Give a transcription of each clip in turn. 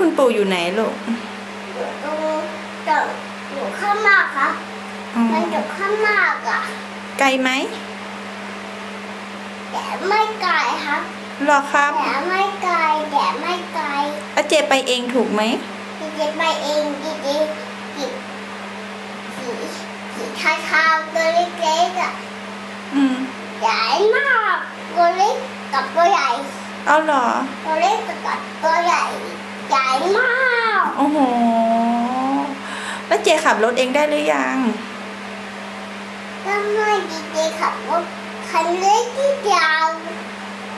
คุณปู่อยู่ไหนลูกอยู่ตรงตรงอยู่ข้างมากครับอ๋อมันอยู่ข้างมากอะ ไกลไหมแต่ไม่ไกลครับหรอครับแต่ไม่ไกลแต่ไม่ไกลอาเจไปเองถูกไหมจีจีไปเองจีจีจีสีสีเทาๆตัวเล็กๆอะอืมใหญ่มากตัวเล็กกับตัวใหญ่เอาเหรอตัวเล็กกับตัวใหญ่ใหญ่มากโอ้โห แล้วเจขับรถเองได้หรือยังต้องให้จีจีขับรถคันเล็กที่ยาว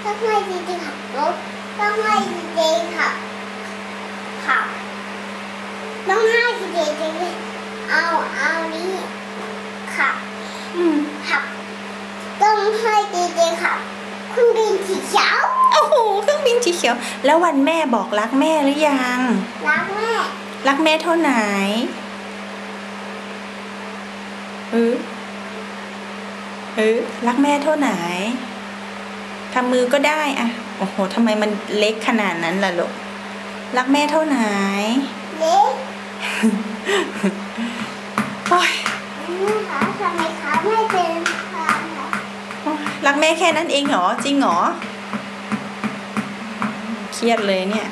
ต้องให้จีจีขับรถต้องให้จีจีขับขับต้องให้จีจีเอาเอานี้ขับอืมขับต้องให้จีจีขับเครื่องบินสีเขียว โอ้โหเครื่องบินสีเขียว แล้ววันแม่บอกรักแม่หรือยัง รักแม่ รักแม่เท่าไหนเออเออรักแม่เท่าไหนทำมือก็ได้อะโอ้โหทำไมมันเล็กขนาดนั้นล่ะลูกรักแม่เท่าไหนเล็กโอ้ยนะคะทำไมคะไม่เป็นทางค่ะโอ๊ยรักแม่แค่นั้นเองเหรอ จริงเหรอ เครียดเลยเนี่ย